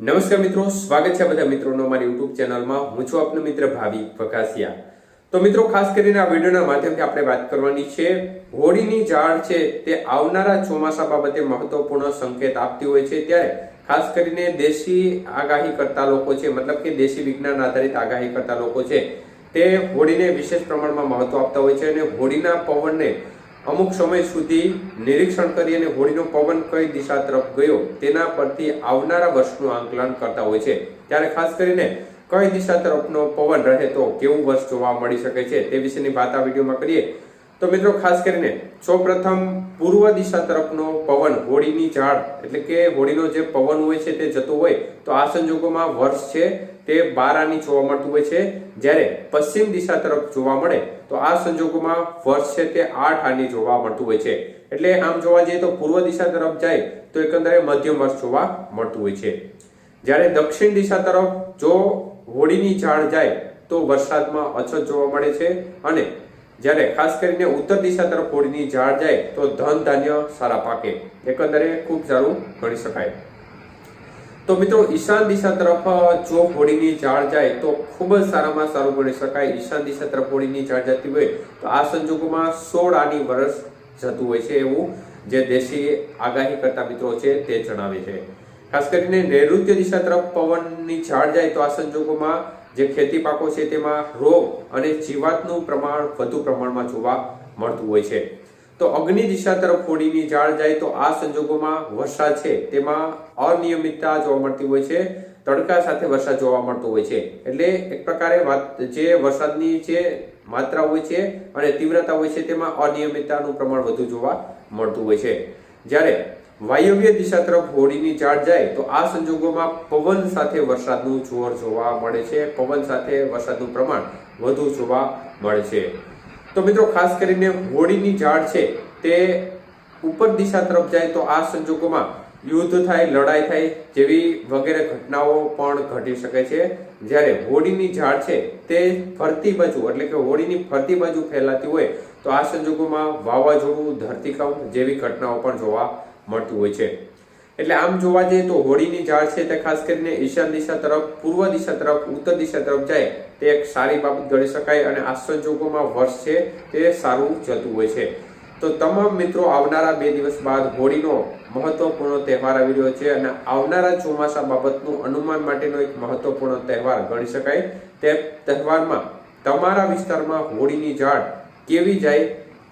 નમસ્કાર મિત્રો, સ્વાગત છે બધા મિત્રોનો મારી યુટ્યુબ ચેનલમાં. હું છું આપનો મિત્ર ભાવિક વકાસિયા તો મિત્રો, ખાસ કરીને આ વિડીયોના માધ્યમથી આપણે વાત કરવાની છે, હોળીની ઝાડ છે તે આવનારા ચોમાસા બાબતે મહત્વપૂર્ણ સંકેત આપતી હોય છે ત્યારે ખાસ કરીને દેશી આગાહી કરતા લોકો છે, મતલબ કે દેશી વિજ્ઞાન આધારિત આગાહી કરતા લોકો છે, તે હોળીને વિશેષ પ્રમાણમાં મહત્વ આપતા હોય છે અને હોળીના પવનને અમુક સમય સુધી નિરીક્ષણ કરી અને હોળીનો પવન કઈ દિશા તરફ ગયો તેના પરથી આવનારા વર્ષનું આંકલન કરતા હોય છે. ત્યારે ખાસ કરીને કઈ દિશા તરફનો પવન રહે તો કેવું વર્ષ જોવા મળી શકે છે તે વિશેની વાત આ વિડીયોમાં કરીએ. તો મિત્રો, ખાસ કરીને સૌપ્રથમ પૂર્વ દિશા તરફનો પવન, હોળીની ઝાડ એટલે કે હોળીનો જે પવન હોય છે તે જતો હોય, તો આ સંજોગોમાં વર્ષ છે તે બાર આની જોવા મળતું હોય છે. જ્યારે પશ્ચિમ દિશા તરફ જોવા મળે, તો આ સંજોગોમાં વર્ષ છે તે આઠ આની જોવા મળતું હોય છે. એટલે આમ જોવા જઈએ તો પૂર્વ દિશા તરફ જાય, તો એકંદરે મધ્યમ વર્ષ જોવા મળતું હોય છે. જ્યારે દક્ષિણ દિશા તરફ જો હોળીની ઝાડ જાય, તો વરસાદમાં અછત જોવા મળે છે અને જ્યારે ખાસ કરીને ઉત્તર દિશા તરફ હોળીની ઝાડ જાય તો ધન ધાન્ય સારા પાકે. એકંદરે ખૂબ સારું ગણી શકાય. તો મિત્રો, ઈશાન દિશા તરફ જો હોળીની ઝાડ જાય તો ખૂબ જ સારામાં સારું ગણી શકાય. ઈશાન દિશા તરફ હોળીની ઝાડ જતી હોય તો આ સંજોગોમાં સોળ આની વર્ષ જતું હોય છે એવું જે દેશી આગાહી કરતા મિત્રો છે તે જણાવે છે. ખાસ કરીને નૈઋત્ય દિશા તરફ પવનની ઝાડ જાય તો આ સંજોગોમાં જે ખેતી પાકો છે તેમાં રોગ અને જીવાતનું પ્રમાણ વધુ પ્રમાણમાં જોવા મળતું હોય છે. તો અગ્નિ દિશા તરફ હોળીની ઝાડ જાય તો આ સંજોગોમાં વરસાદ છે તેમાં અનિયમિતતા જોવા મળતી હોય છે, તડકા સાથે વરસાદ જોવા મળતો હોય છે. એટલે એક પ્રકારે જે વરસાદની જે માત્રા હોય છે અને તીવ્રતા હોય છે તેમાં અનિયમિતતાનું પ્રમાણ વધુ જોવા મળતું હોય છે. જ્યારે વાયવ્ય દિશા તરફ હોળીની ઝાડ જાય તો આ સંજોગોમાં પવન સાથે વરસાદનું જોર જોવા મળે છે. પવન સાથે વરસાદનું પ્રમાણ વધુ જોવા મળે છે. તો મિત્રો, ખાસ કરીને હોળીની ઝાડ છે તે ઉપર દિશા તરફ જાય તો આ સંજોગોમાં યુદ્ધ થાય, લડાઈ થાય જેવી વગેરે ઘટનાઓ પણ ઘટી શકે છે. જ્યારે હોળીની ઝાડ છે તે ફરતી બાજુ, એટલે કે હોળીની ફરતી બાજુ ફેલાતી હોય તો આ સંજોગોમાં વાવાઝોડું, ધરતીકંપ જેવી ઘટનાઓ પણ જોવા મળતું હોય છે. એટલે આમ જોવા જઈએ તો હોળીની ઝાડ છે તે ખાસ કરીને ઈશાન દિશા તરફ, પૂર્વ દિશા તરફ, ઉત્તર દિશા તરફ જાય તે એક સારી બાબત ગણી શકાય અને આ સંજોગોમાં વર્ષ છે તે સારું જતું હોય છે. તો તમામ મિત્રો આવનારા બે દિવસ બાદ હોળીનો મહત્વપૂર્ણ તહેવાર આવી રહ્યો છે અને આવનારા ચોમાસા બાબતનું અનુમાન માટેનો એક મહત્વપૂર્ણ તહેવાર ગણી શકાય તે તહેવારમાં તમારા વિસ્તારમાં હોળીની ઝાડ કેવી જાય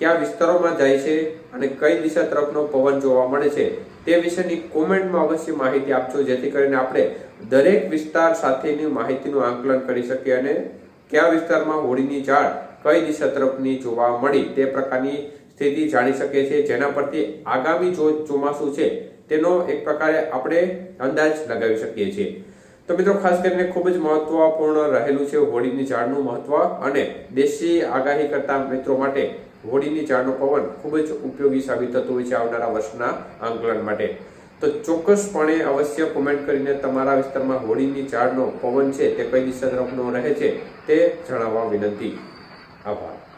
કયા વિસ્તારોમાં જાય છે અને કઈ દિશા તરફનો પવન જોવા મળે છે તે વિશેની કોમેન્ટમાં અવશ્ય માહિતી આપજો, જેથી કરીને આપણે દરેક વિસ્તાર સાથેની માહિતીનું આંકલન કરી શકીએ અને કયા વિસ્તારમાં હોળીની ઝાડ કઈ દિશા તરફની જોવા મળી તે પ્રકારની સ્થિતિ જાણી શકીએ છીએ, જેના પરથી આગામી જો ચોમાસું છે તેનો એક પ્રકારે આપણે અંદાજ લગાવી શકીએ છીએ. તો મિત્રો, ખાસ કરીને ખૂબ જ મહત્વપૂર્ણ રહેલું છે હોળીની ઝાડનું મહત્વ અને દેશી આગાહી કરતા મિત્રો માટે હોળીની ઝાડનો પવન ખૂબ જ ઉપયોગી સાબિત થતો હોય છે આવનારા વર્ષના આંકલન માટે. તો ચોક્કસપણે અવશ્ય કોમેન્ટ કરીને તમારા વિસ્તારમાં હોળીની ઝાડનો પવન છે તે કઈ દિશા તરફનો રહે છે તે જણાવવા વિનંતી. આભાર.